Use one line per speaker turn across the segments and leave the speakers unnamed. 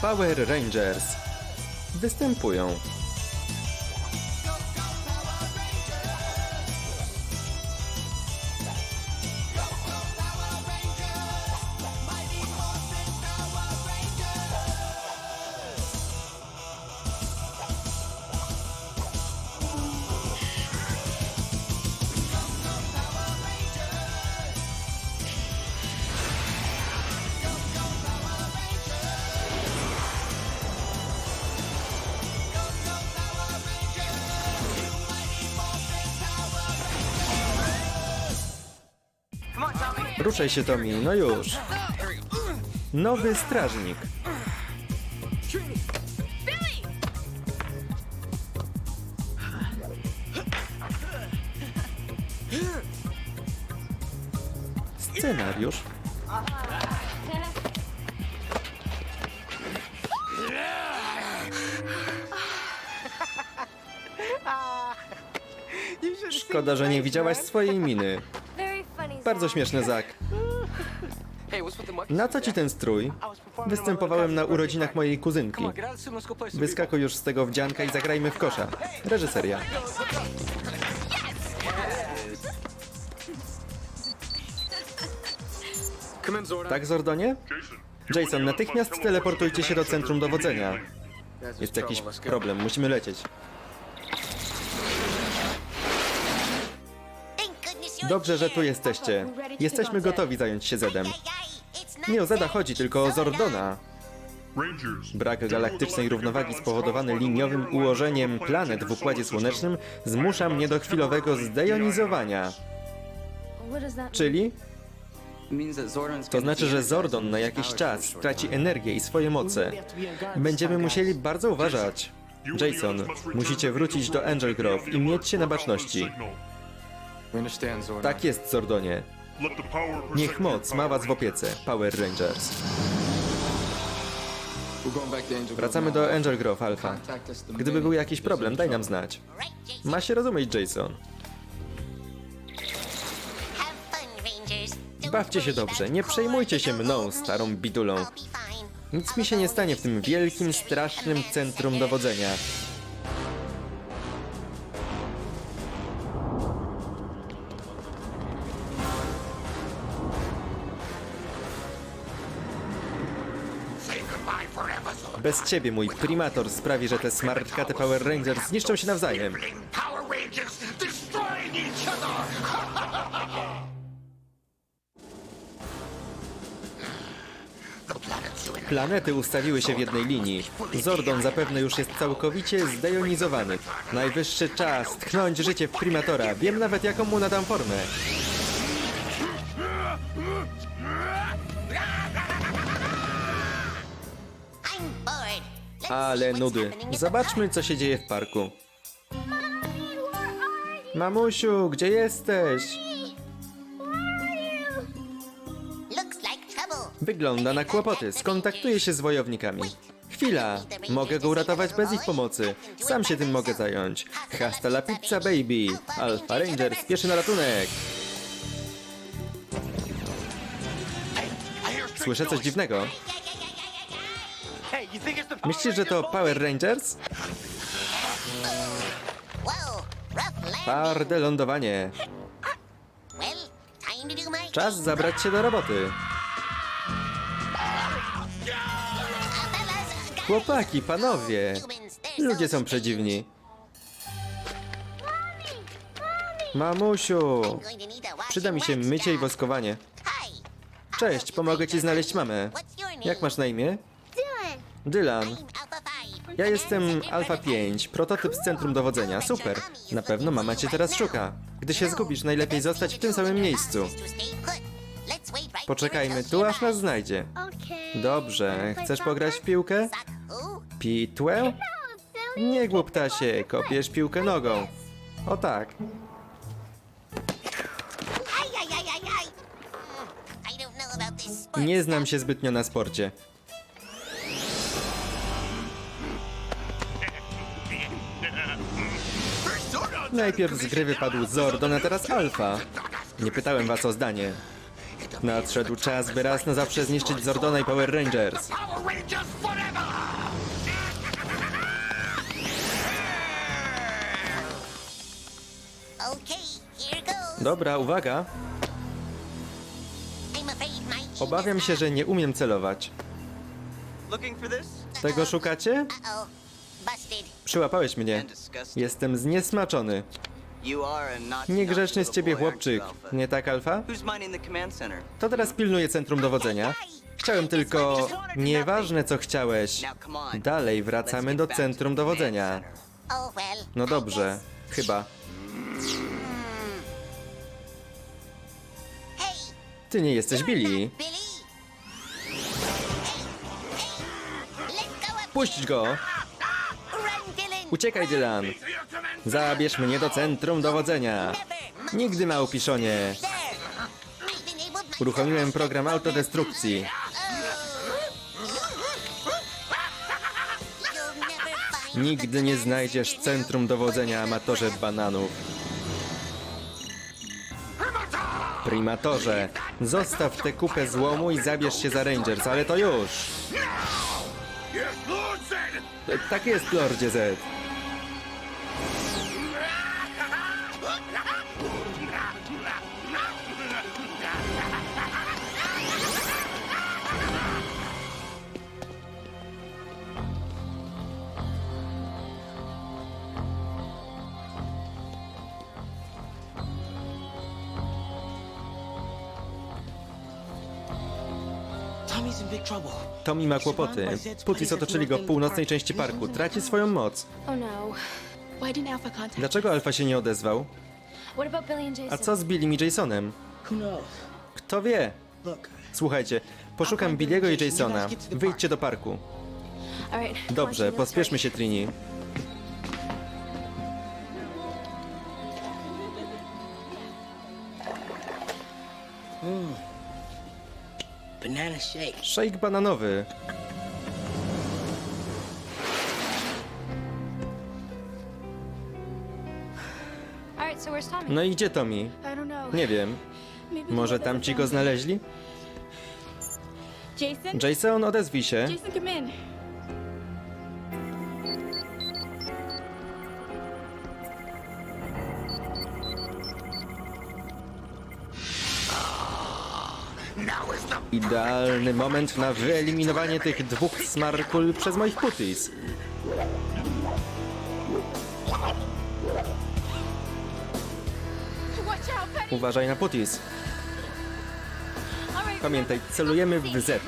Power Rangers występują. Ruszaj się, Tommy, no już. Nowy strażnik. Scenariusz. Szkoda, że nie widziałaś swojej miny. Bardzo śmieszny Zak. Na co ci ten strój? Występowałem na urodzinach mojej kuzynki. Wyskakuj już z tego wdzianka i zagrajmy w kosza. Reżyseria. Tak, Zordonie? Jason, natychmiast teleportujcie się do centrum dowodzenia. Jest jakiś problem, musimy lecieć. Dobrze, że tu jesteście. Jesteśmy gotowi zająć się Zedem. Nie o Zeda chodzi, tylko o Zordona. Brak galaktycznej równowagi spowodowany liniowym ułożeniem planet w Układzie Słonecznym zmusza mnie do chwilowego zdejonizowania. Czyli to znaczy, że Zordon na jakiś czas straci energię i swoje moce. Będziemy musieli bardzo uważać. Jason, musicie wrócić do Angel Grove i mieć się na baczności. Tak jest, Zordonie. Niech moc ma was w opiece, Power Rangers. Wracamy do Angel Grove Alpha. Gdyby był jakiś problem, daj nam znać. Ma się rozumieć, Jason. Bawcie się dobrze, nie przejmujcie się mną, starą bidulą. Nic mi się nie stanie w tym wielkim, strasznym centrum dowodzenia. Bez ciebie mój primator sprawi, że te smartkaty Power Rangers zniszczą się nawzajem. Planety ustawiły się w jednej linii. Zordon zapewne już jest całkowicie zdejonizowany. Najwyższy czas tchnąć życie w primatora. Wiem nawet jaką mu nadam formę. Ale nudy. Zobaczmy co się dzieje w parku. Mamusiu, gdzie jesteś? Wygląda na kłopoty. Skontaktuję się z wojownikami. Chwila! Mogę go uratować bez ich pomocy. Sam się tym mogę zająć. Hasta la pizza, baby! Alpha Ranger spieszy na ratunek! Słyszę coś dziwnego. Myślisz, że to Power Rangers? Twarde lądowanie. Czas zabrać się do roboty. Chłopaki, panowie! Ludzie są przedziwni. Mamusiu! Przyda mi się mycie i woskowanie. Cześć, pomogę ci znaleźć mamę. Jak masz na imię? Dylan. Ja jestem Alfa 5, prototyp z centrum dowodzenia. Super. Na pewno mama cię teraz szuka. Gdy się zgubisz, najlepiej zostać w tym samym miejscu. Poczekajmy tu, aż nas znajdzie. Dobrze, chcesz pograć w piłkę? Pitwell? Nie głuptasie, kopiesz piłkę nogą. O tak. Nie znam się zbytnio na sporcie. Najpierw z gry wypadł Zordon, a teraz Alfa. Nie pytałem was o zdanie. Nadszedł czas, by raz na zawsze zniszczyć Zordona i Power Rangers. Dobra, uwaga. Obawiam się, że nie umiem celować. Tego szukacie? Przyłapałeś mnie. Jestem zniesmaczony. Niegrzeczny z ciebie chłopczyk. Nie tak, Alfa? To teraz pilnuje centrum dowodzenia. Chciałem tylko... Nieważne co chciałeś. Dalej wracamy do centrum dowodzenia.
Oh.
No dobrze. Chyba.
Hey,
Ty nie jesteś Billy. Puść go! Uciekaj, Dylan! Zabierz mnie do centrum dowodzenia! Nigdy, małpiszonie! Uruchomiłem program autodestrukcji. Nigdy nie znajdziesz centrum dowodzenia, amatorze bananów. Primatorze, zostaw tę kupę złomu i zabierz się za Rangers, ale to już! Tak jest, Lordzie Z. Tommy ma kłopoty. Putis otoczyli go w północnej części parku. Traci swoją moc.
Oh no.
Why didn't Alpha contact?
Dlaczego Alfa się nie odezwał? A co z Billym i Jasonem? Kto wie? Słuchajcie, poszukam Billiego i Jasona. Wyjdźcie do parku. Dobrze, pospieszmy się, Trini.
Banana shake.
Shake bananowy.
All right, so where's Tommy?
No i gdzie Tommy?
I don't know.
Nie wiem.
Maybe
Może tam ci go znaleźli?
Jason?
Jason, odezwij się.
Jason, come in.
Idealny moment na wyeliminowanie tych dwóch smarkul przez moich putis. Uważaj na putis. Pamiętaj, celujemy w Z.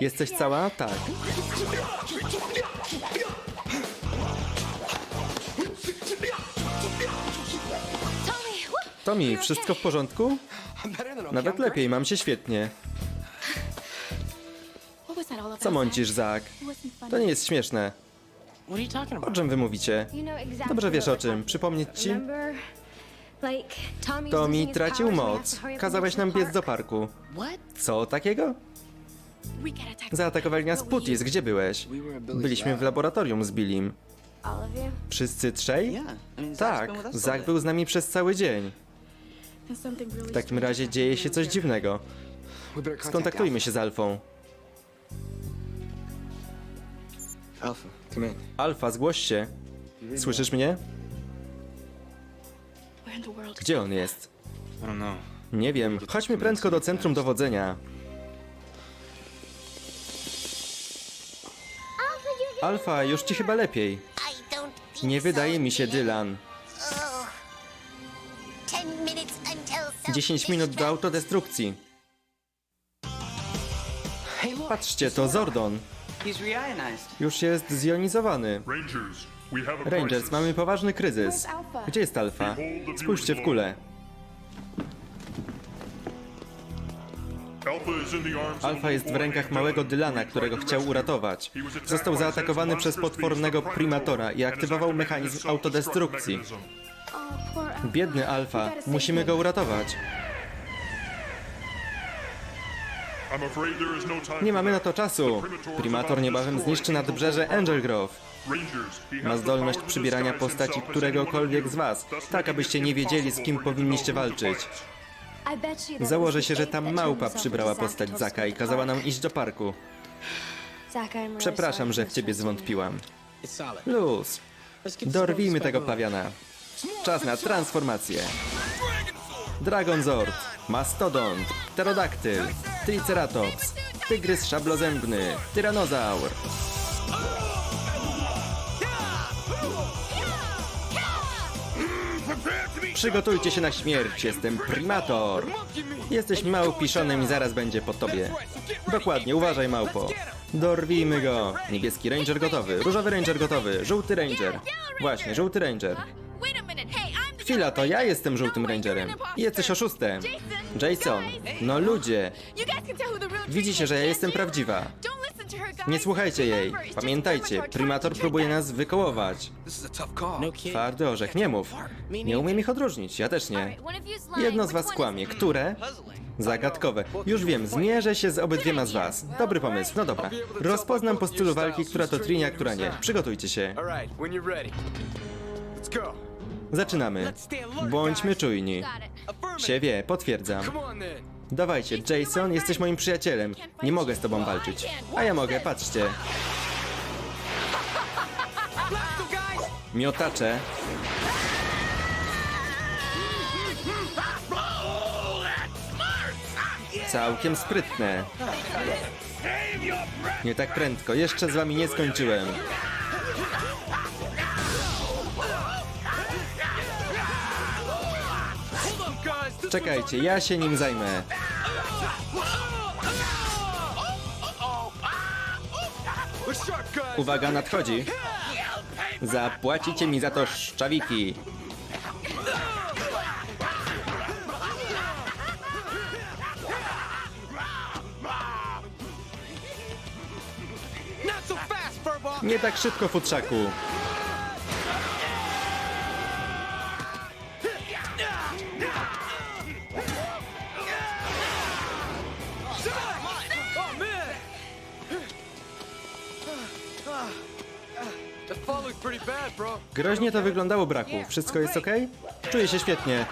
Jesteś cała? Tak.
Tommy,
wszystko w porządku? Nawet lepiej, mam się świetnie. Co mącisz, Zak? To nie jest śmieszne. O czym wy mówicie? Dobrze wiesz o czym. Przypomnieć ci?
Tommy,
tracił moc. Kazałeś nam biec do parku. Co takiego? Zaatakowali nas Putis. Gdzie byłeś? Byliśmy w laboratorium z Billim. Wszyscy trzej? Tak,
day.
był z nami przez cały dzień. W takim razie dzieje się coś dziwnego. Skontaktujmy się z Alfą. Alfa, zgłoś się. Słyszysz mnie? Gdzie on jest?
Don't know.
Nie wiem. Chodźmy prędko do centrum dowodzenia. Alfa, już ci chyba lepiej. Nie wydaje mi się,
Dylan.
Dylan.
Oh. Ten minutes until
10 minut do autodestrukcji. Patrzcie, to Zordon. Już jest zjonizowany.
Rangers,
Rangers, mamy poważny kryzys. Gdzie jest Alfa? Spójrzcie w kulę. Alfa jest w rękach małego Dylana, którego chciał uratować. Został zaatakowany przez potwornego primatora i aktywował mechanizm autodestrukcji. Biedny Alfa, musimy go uratować. Nie mamy na to czasu. Primator niebawem zniszczy nadbrzeże Angel Grove. Ma zdolność przybierania postaci któregokolwiek z was, tak abyście nie wiedzieli z kim powinniście walczyć. Założę się, że ta małpa przybrała postać
Zaka
i kazała nam iść do parku. Przepraszam, że w ciebie zwątpiłam. Luz, dorwijmy tego pawiana. Czas na transformację. Dragon Zord, Mastodont, Pterodaktyl, Triceratops, Tygrys szablozębny, Tyranozaur. Przygotujcie się na śmierć, jestem Primator. Jesteś małpiszonem i zaraz będzie po tobie. Dokładnie, uważaj małpo. Dorwijmy go. Niebieski ranger gotowy, różowy ranger gotowy, żółty ranger. Właśnie, żółty ranger. Chwila, to ja jestem żółtym rangerem. I jesteś oszustem. Jason, no ludzie, widzicie, że ja jestem prawdziwa. Nie słuchajcie jej. Pamiętajcie, Primator próbuje nas wykołować. Twardy orzech nie mów. Nie umiem ich odróżnić, ja też nie. Jedno z was kłamie. Które? Zagadkowe. Już wiem, zmierzę się z obydwiema z was. Dobry pomysł, no dobra. Rozpoznam po stylu walki, która to Trini, a która nie. Przygotujcie się. Zaczynamy. Bądźmy czujni. Się wie, potwierdzam. Dawajcie, Jason, jesteś moim przyjacielem. Nie mogę z tobą walczyć. A ja mogę, patrzcie. Miotacze. Całkiem sprytne. Nie tak prędko, jeszcze z wami nie skończyłem. Czekajcie, ja się nim zajmę. Uwaga, nadchodzi. Zapłacicie mi za to szczawiki. Nie tak szybko, futrzaku. Groźnie to wyglądało, braku. Wszystko jest ok? Czuję się świetnie.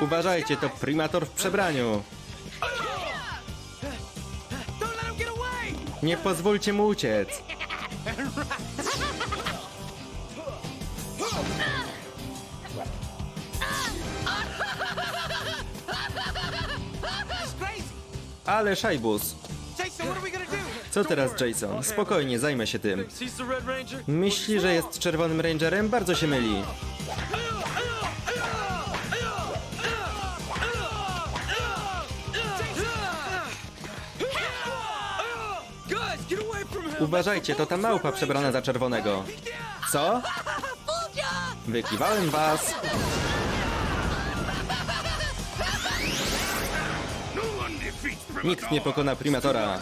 Uważajcie, to primator w przebraniu. Nie pozwólcie mu uciec. Ale szajbus. Co teraz, Jason? Spokojnie, zajmę się tym. Myśli, że jest czerwonym rangerem? Bardzo się myli. Uważajcie, to ta małpa przebrana za czerwonego. Co? Wykiwałem was. Nikt nie pokona primatora.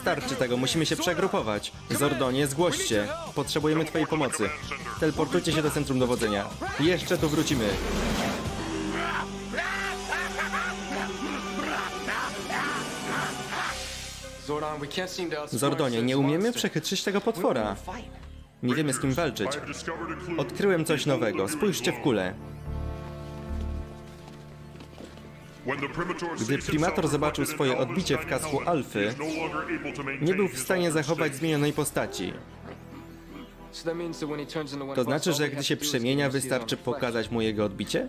Starczy tego, musimy się przegrupować. Zordonie, zgłoś się. Potrzebujemy twojej pomocy. Teleportujcie się do centrum dowodzenia. Jeszcze tu wrócimy. Zordonie, nie umiemy przechytrzyć tego potwora. Nie wiemy z kim walczyć. Odkryłem coś nowego. Spójrzcie w kulę. Gdy Primator zobaczył swoje odbicie w kasku Alfy, nie był w stanie zachować zmienionej postaci. To znaczy, że gdy się przemienia, wystarczy pokazać mu jego odbicie?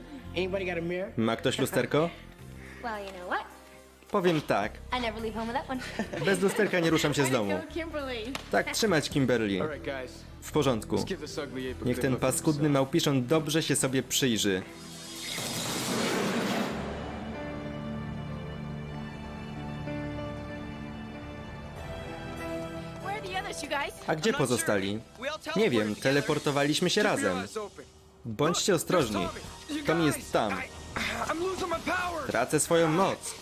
Ma ktoś lusterko? Powiem tak. Bez lusterka nie ruszam się z domu. Tak trzymać, Kimberly. W porządku. Niech ten paskudny małpiszon dobrze się sobie przyjrzy. A gdzie pozostali? Nie wiem, teleportowaliśmy się razem. Bądźcie ostrożni. Tommy jest tam. Tracę swoją moc.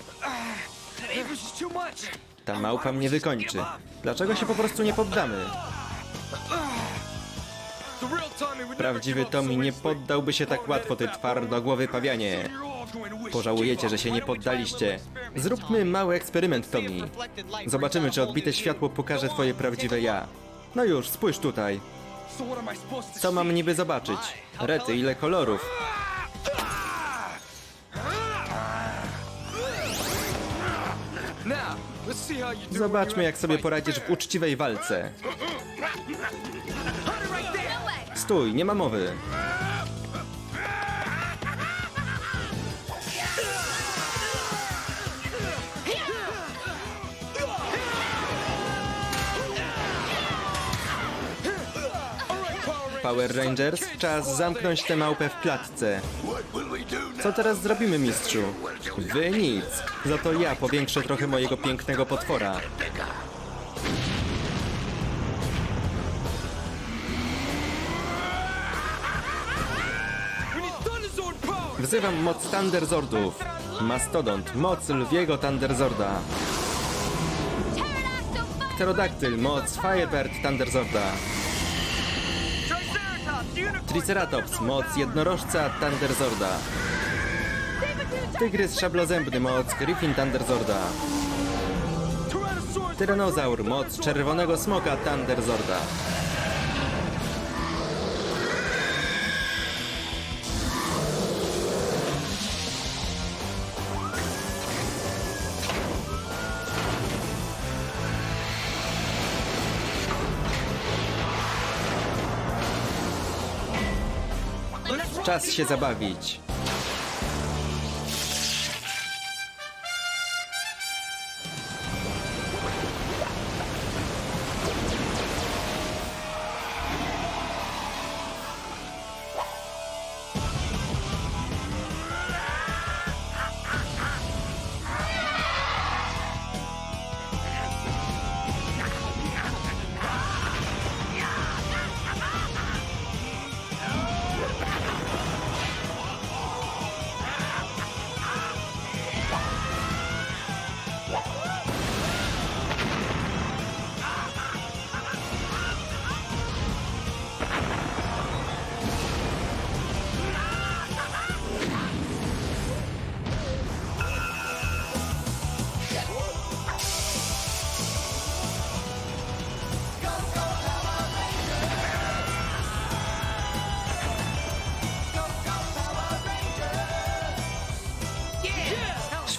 Ta małpa mnie wykończy. Dlaczego się po prostu nie poddamy? Prawdziwy Tommy nie poddałby się tak łatwo, ty twardogłowy pawianie. Pożałujecie, że się nie poddaliście. Zróbmy mały eksperyment, Tommy. Zobaczymy, czy odbite światło pokaże twoje prawdziwe ja. No już, spójrz tutaj. Co mam niby zobaczyć? Rety, ile kolorów. Zobaczmy, jak sobie poradzisz w uczciwej walce. Stój, nie ma mowy. Power Rangers, czas zamknąć tę małpę w klatce. Co teraz zrobimy, mistrzu? Wy nic. Za to ja powiększę trochę mojego pięknego potwora. Wzywam moc Thunderzordów. Mastodont, moc lwiego Thunderzorda. Pterodaktyl, moc Firebird Thunderzorda.
Triceratops,
moc jednorożca Thunderzorda. Tygrys szablozębny, moc Griffin Thunderzorda. Tyranozaur, moc czerwonego smoka Thunderzorda. Czas się zabawić.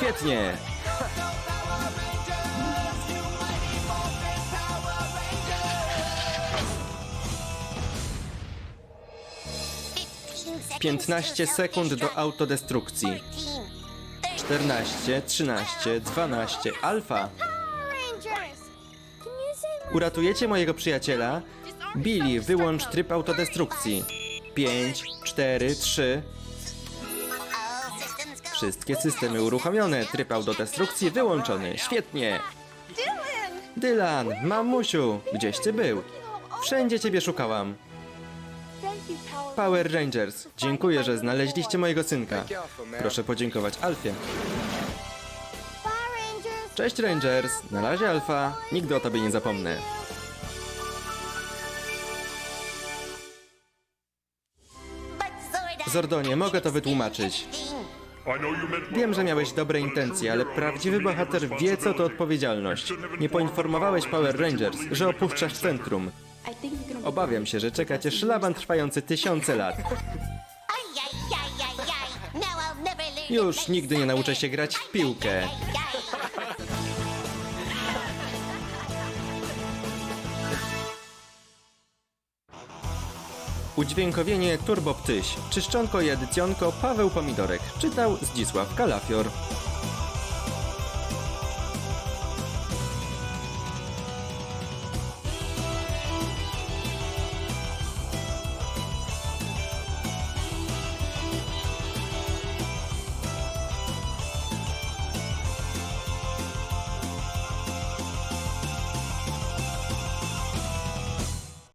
Świetnie! Piętnaście sekund do autodestrukcji. 14, 13, 12, alfa. Uratujecie mojego przyjaciela? Billy, wyłącz tryb autodestrukcji. 5, 4, 3. Wszystkie systemy uruchomione. Tryb autodestrukcji wyłączony. Świetnie.
Dylan!
Mamusiu, gdzieś ty był? Wszędzie ciebie szukałam.
Power.
Rangers, dziękuję, że znaleźliście mojego synka. Proszę podziękować Alfie. Cześć Rangers, na razie Alfa, nigdy o tobie nie zapomnę. Zordonie, mogę to wytłumaczyć. Wiem, że miałeś dobre intencje, ale prawdziwy bohater wie, co to odpowiedzialność. Nie poinformowałeś Power Rangers, że opuszczasz centrum. Obawiam się, że czeka cię szlaban trwający tysiące lat. Już nigdy nie nauczę się grać w piłkę. Udźwiękowienie Turbo Ptyś. Czyszczonko i edycjonko Paweł Pomidorek. Czytał Zdzisław Kalafior.